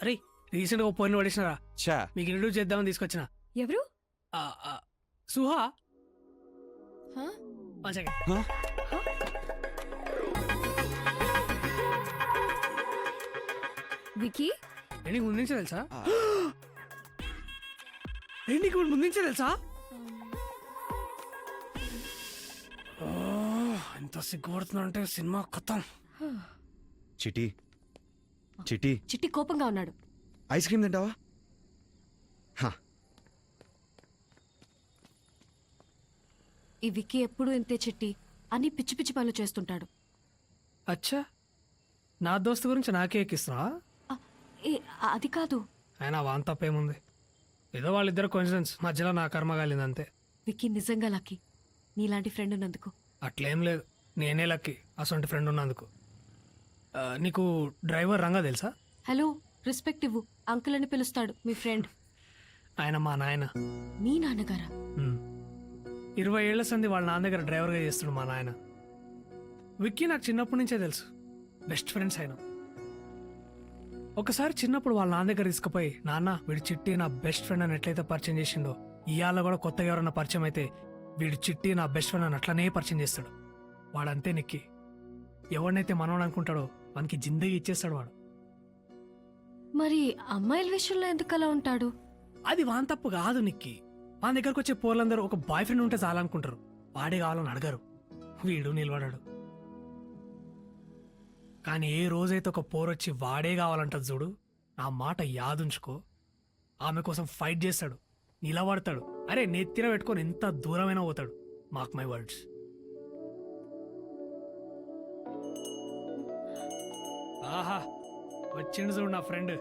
అరే రీసెంట్గా పోయిన పడేసినారా? చా మీకు ఇంట్రడ్యూస్ చేద్దామని తీసుకొచ్చిన. ఎవరు? ఆ, ఆ, సుహా? హా? వికీ? ఏ నీకు ముందు నుంచే తెలుసా? నీకు ముందు నుంచే తెలుసా? ఓ, ఎంత సిగ్గుపడుతున్నా అంటే సినిమా కొత్త చిటి. చిటి. చిట్టి కోపంగా ఉన్నాడు. ఐస్ క్రీమ్ తింటావా? హా, ఈ వికీ ఎప్పుడు ఇంతే చిట్టి అని పిచ్చి పిచ్చి పనులు చేస్తుంటాడు. అచ్చా. నా దోస్తు గురించి నాకే ఎక్కిస్తున్నా అది కాదు. ఆయన వాన్ తప్పేముంది? ఏదో వాళ్ళిద్దరు కోయిన్సిడెన్స్ మధ్యలో నా కర్మ కాలింది అంతే వికీ నిజంగా లక్కీ. నీలాంటి ఫ్రెండ్ ఉన్నందుకు. అట్లేం లేదు. నేనే లక్కీ. అసొంటి ఫ్రెండ్ ఉన్నందుకు. నీకు డ్రైవర్ రంగా తెలుసా? హలో రెస్పెక్ట్ ఇవ్వు. అంకుల్ అని పిలుస్తాడు మీ ఫ్రెండ్ ఆయన మా నాయన. మీ నాన్నగారా? ఉమ్. ఇరవై ఏళ్ళ సంది వాళ్ళ నాన్న దగ్గర డ్రైవర్గా చేస్తాడు మా నాయన. విక్కీ నాకు చిన్నప్పటి నుంచే తెలుసు. బెస్ట్ ఫ్రెండ్స్ అయినా ఒకసారి చిన్నప్పుడు వాళ్ళ నాన్న దగ్గర తీసుకుపోయి నాన్న వీడి చిట్టి నా బెస్ట్ ఫ్రెండ్ అని ఎట్లయితే పరిచయం చేసిండో ఇవాళ కూడా కొత్తగా ఎవరన్నా పరిచయం అయితే వీడి చిట్టి నా బెస్ట్ ఫ్రెండ్ అని అట్లనే పరిచయం చేస్తాడు. వాడంతే నిక్కి. ఎవరినైతే మనవాడు అనుకుంటాడో మనకి జిందగీ ఇచ్చేస్తాడు వాడు. మరి అమ్మాయిల విషయంలో ఎందుకు అలా ఉంటాడు? అది వాన్ తప్పు కాదు నిక్కి. మన దగ్గరకు వచ్చే పోర్లందరూ ఒక బాయ్ ఫ్రెండ్ ఉంటే చాలనుకుంటారు. వాడే కావాలని అడగరు. వీడు నిలబడాడు. కానీ ఏ రోజైతే ఒక పోరొచ్చి వాడే కావాలంటది చూడు నా మాట యాదుంచుకో. ఆమె కోసం ఫైట్ చేస్తాడు. నిలబడతాడు. అరే నెత్తిన పెట్టుకొని ఎంత దూరమైనా పోతాడు. మాక్ మై వర్డ్స్ ఆహా వచ్చిండు చూడు నా ఫ్రెండ్.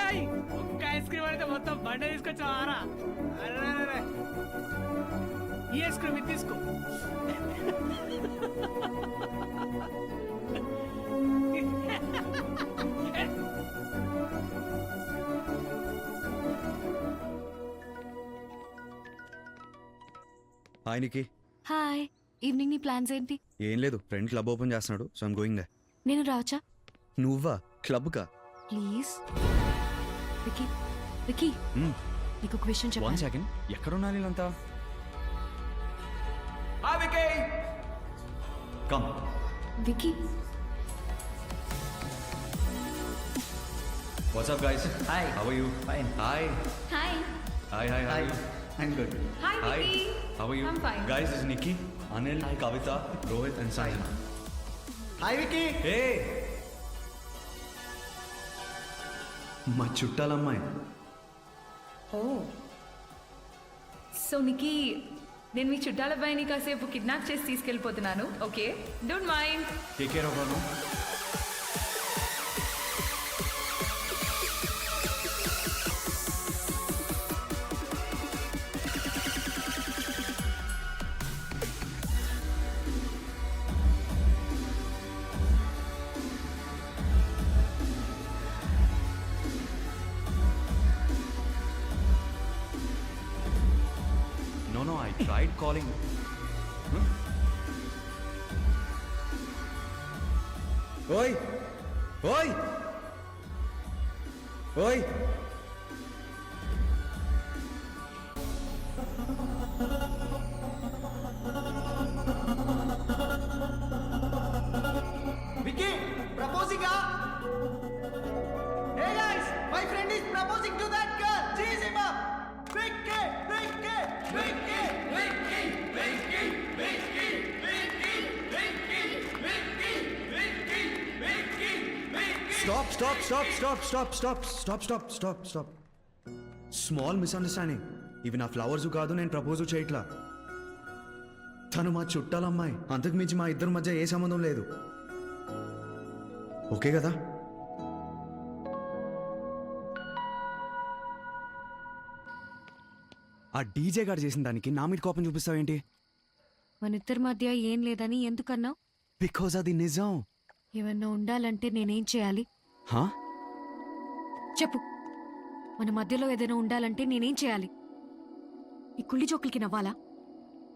ఏయ్ ఒక్క ఐస్ క్రీమ్ అయితే మొత్తం బండ తీసుకొచ్చావారా? అర్రర్రర్ర. ఈ ఐస్ క్రీమ్ ఇది తీసుకో. ఆయనకి హాయ్ ఈవినింగ్ నీ ప్లాన్స్ ఏంటి? ఏం లేదు. ఫ్రెండ్ క్లబ్ ఓపెన్ చేస్తున్నాడు సో ఐమ్ గోయింగ్ దే నేను రావచ్చా? నువ్వా? క్లబ్ కా? ప్లీజ్ వికీ వికీ నీకు ఒక విషయం వన్ చెప్పాలి. సెకండ్ ఎక్కడ ఉన్నారు వీళ్ళంతా? Come Vicky what's up guys Hi. How are you Fine. Hi hi hi hi hi I'm good. Hi How are you? I'm fine. Guys, this is Nikki, Anil, Hi. Kavita, Rohit, and Sahil. Hi Vicky hey మా చుట్టాలమ్మాయి ఓ so నికి నేను మీ చుట్టాల అబ్బాయిని కాసేపు kidnap చేసి తీసుకెళ్ళిపోతున్నాను okay don't mind take care అవ్వను tried calling. Hmm? Oi! Oi! Oi! Vicky! Proposing ah! Stop stop stop stop stop stop stop stop stop stop small misunderstanding ఇవి నా ఫ్లవర్స్ కాదు నేను ప్రపోజ్ చేయట్లా. తను మా చుట్టాలమ్మాయి అంతకు మించి మా ఇద్దరి మధ్య ఏ సంబంధం లేదు. ఓకే కదా? ఆ డీజే గారు చేసిన దానికి నా మీద కోపం చూపిస్తావేంటి? మన ఇద్దరి మధ్య ఏం లేదని ఎందుకన్నావు? బికాజ్ అది నిజం. ఏమన్నా ఉండాలంటే నేనేం చేయాలి? హా? చెప్పు. మన మధ్యలో ఏదైనా ఉండాలంటే నేనేం చేయాలి? ఈ కుళ్ళి జోకులకి నవ్వాలా?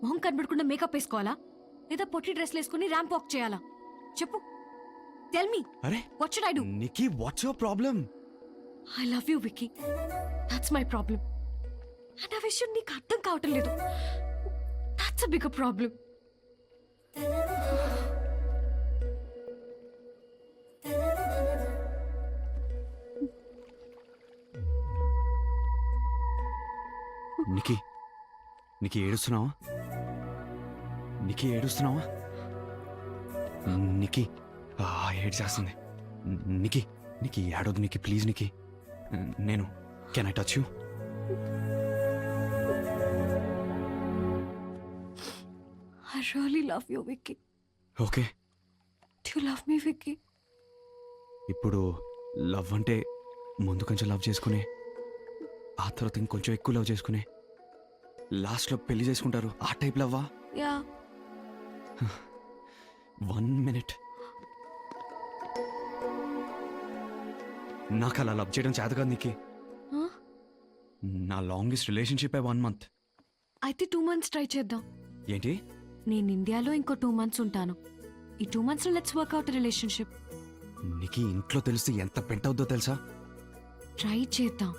మొహం కనబడకుండా మేకప్ వేసుకోవాలా? లేదా పొట్టి డ్రెస్లు వేసుకుని ర్యాంప్ వాక్ చేయాలా? చెప్పు. టెల్ మీ అరే what should I do Nikki what's your problem I love you Vicky that's my problem and ఆ విషయం నీకు అర్థం కావటం లేదు. That's a big problem Nikki ఏడుస్తున్నావా? నికీ ఏడుస్తున్నావా? నికీ ఆ ఏడు చేస్తుంది. నికీ నికీ ఏడవద్దు నికీ ప్లీజ్ నికీ. నేను can I touch you I really love you Vicky okay you love me Vicky ఇప్పుడు లవ్ అంటే ముందు కొంచెం లవ్ చేసుకునే ఆ తర్వాత ఇంకొంచెం ఎక్కువ లవ్ చేసుకునే. లాస్ట్లో పెళ్ళి చేసుకుంటారు. ఆ టైప్ లవ్వా యా. One minute. నాకు అలా లవ్ చేయడం చేత కాదు నీకు. నా లాంగెస్ట్ రిలేషన్షిప్ వన్ మంత్. అయితే టూ మంత్స్ ట్రై చేద్దాం. ఏంటి? నేను ఇండియాలో ఇంకో టూ మంత్స్ ఉంటాను. ఈ two months let's work out relationship నీకు ఇంట్లో తెలిస్తే ఎంత పెంట అవుద్దో తెలుసా? ట్రై చేద్దాం.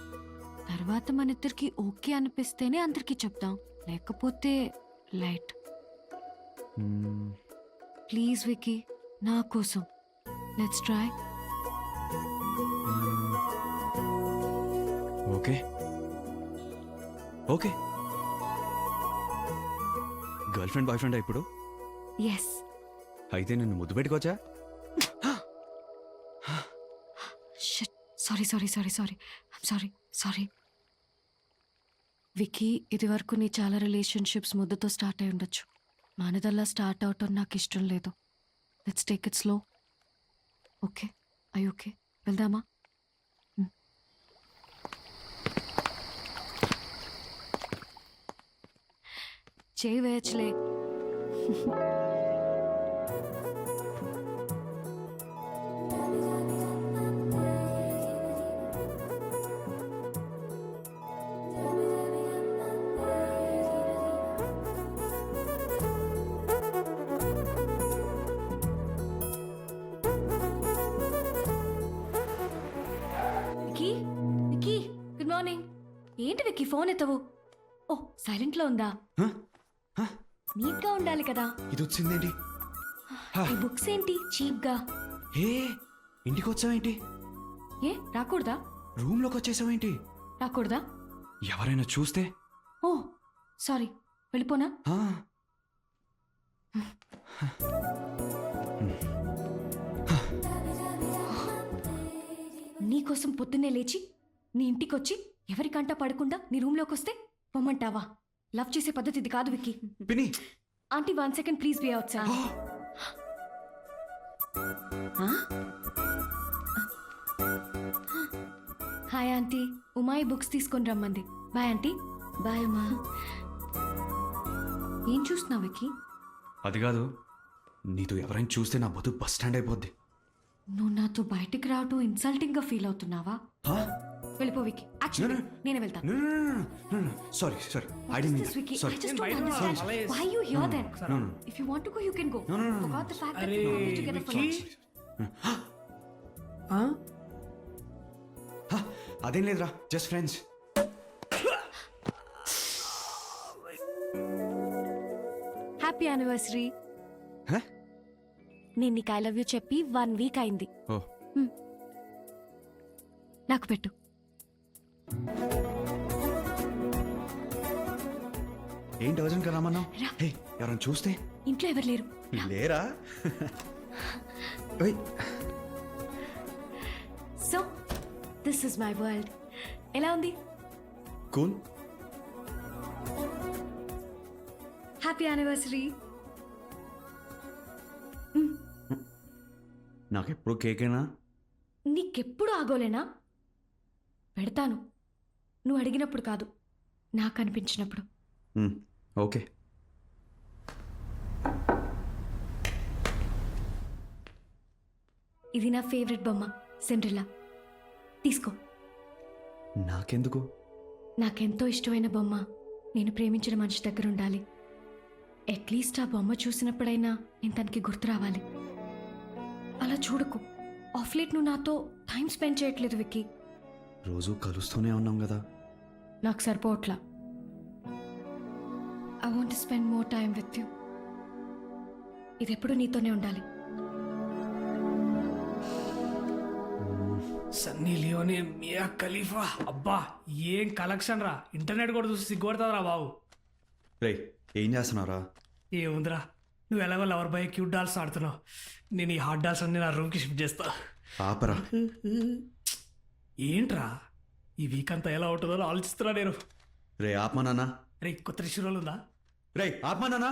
తర్వాత మన ఇద్దరికి ఓకే అనిపిస్తేనే అందరికి చెప్దాం. లేకపోతే లైట్. ప్లీజ్ విక్కీ నా కోసం. Let's try. Okay. Okay. Girlfriend boyfriend ఇప్పుడు? ఎస్ అయితే నిన్ను ముద్దు పెట్టుకోవచ్చా? Sorry sorry sorry sorry sorry sorry. Vicky ఇదివరకు నీ చాలా రిలేషన్షిప్స్ ముద్దతో స్టార్ట్ అయి ఉండొచ్చు. మానదల్లా స్టార్ట్ అవటం నాకు ఇష్టం లేదు. Let's take it slow. Okay I okay. వెళ్దామా? చేయి వేయచ్చులే. ఏంటి వికీ ఫోన్ ఎత్తవు? ఓ సైలెంట్లో ఉందా? హ? హ? నీట్గా ఉండాలి కదా. ఇది వచ్చిందేంటి ఈ బుక్స్ ఏంటి? చీప్గా. హే ఇంటికి వచ్చావేంటి ఏ రాకూడదా? రూమ్లోకి వచ్చేసావేంటి రాకూడదా? ఎవరైనా చూస్తే? ఓ సారీ వెళ్ళిపోనా? నీకోసం పొద్దున్నే లేచి నీ ఇంటికొచ్చి ఎవరికంటా పడకుండా నీ రూమ్లోకి వస్తే పొమ్మంటావా? లవ్ చేసే పద్ధతి ఇది కాదు విక్కీ. పిన్ని aunty one second please be out sir. Hi aunty. ఉమాయి books తీసుకొని రమ్మంది. Bye aunty. బాయ్ అమ్మా ఏం చూస్తున్నావు విక్కీ? అది కాదు. నీతో ఎవరైనా చూస్తే నా బతుకు బస్ స్టాండ్ అయిపోద్ది. నువ్వు నాతో బయటికి రావటం ఇన్సల్టింగ్గా ఫీల్ అవుతున్నావా? వెళ్ళిపో విక్కీ యాక్చువల్లీ. నేనే వెళ్తాను sorry sorry I'd mean want to go, you can go. No, no, no, no. Forgot the fact that Arey, we were only together for Vicky. lunch. ఆ? అదేం లేదురా జస్ట్ ఫ్రెండ్స్ హ్యాపీ యానివర్సరీ నేను నీకు I love you చెప్పి one week అయింది ఓ నాకు పెట్టు ఏంటి అర్జున్ కదా. హే ఎవరైనా చూస్తే? ఇంట్లో ఎవరు లేరు. లేరా? So this is my world ఎలా ఉంది? కూల్. హ్యాపీ యానివర్సరీ నాకు ఎప్పుడు కేకేనా నీకెప్పుడు ఆగోలేనా? పెడతాను. నువ్వు అడిగినప్పుడు కాదు నాకు అనిపించినప్పుడు. ఓకే. ఇది నా ఫేవరెట్ బొమ్మ సెండ్రిల్లా. తీసుకో. నాకెందుకు? నాకెంతో ఇష్టమైన బొమ్మ నేను ప్రేమించిన మనిషి దగ్గర ఉండాలి. అట్లీస్ట్ ఆ బొమ్మ చూసినప్పుడైనా నేను తనకి గుర్తు రావాలి. అలా చూడకు. ఆఫ్ లేట్ నువ్వు నాతో టైం స్పెండ్ చేయట్లేదు విక్కీ. రోజు కలుస్తూనే ఉన్నాం కదా. నాకు సరిపోవట్లా. I want spend more time with you ఇది ఎప్పుడు నీతోనే ఉండాలి. సన్నీ లియోని మియా ఖలీఫా. అబ్బా ఏం కలెక్షన్ రా. ఇంటర్నెట్ కూడా చూసి సిగ్గుపడుతుందిరా బాబు. రే ఏం చేస్తున్నారా ఏముందిరా నువ్వు ఎలాగో లవర్ బాయ్ క్యూట్ డాల్స్ ఆడుతున్నావు. నేను ఈ హాట్ డాల్స్ అన్ని నా రూమ్కి షిఫ్ట్ చేస్తా. ఆపరా. ఏంట్రా? ఈ వీక్ అంతా ఎలా ఉంటుందో ఆలోచిస్తున్నా నేను. రే ఆత్మా నాన్న. రే కొత్త రిషురోలు ఉందా? రే ఆత్మా నాన్న.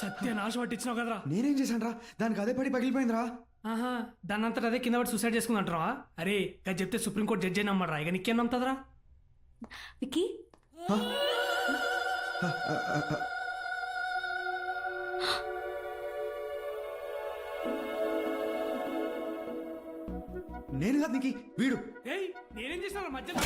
సత్య నాశ పట్టించినావు కదరా? నేనేం చేశాను దానికి అదే పడి పగిలిపోయిందిరా. ఆహా దాని అంతటా అదే కింద పడి సూసైడ్ చేసుకుందంటారా? అరే అది చెప్తే సుప్రీంకోర్టు జడ్జి అయినా నమ్మరా ఇక నీకేం నమ్ముతుందిరా? విక్కీ? నేను కాదు నీకు వీడు. ఏయ్ నేనేం చేసిన మధ్యలో.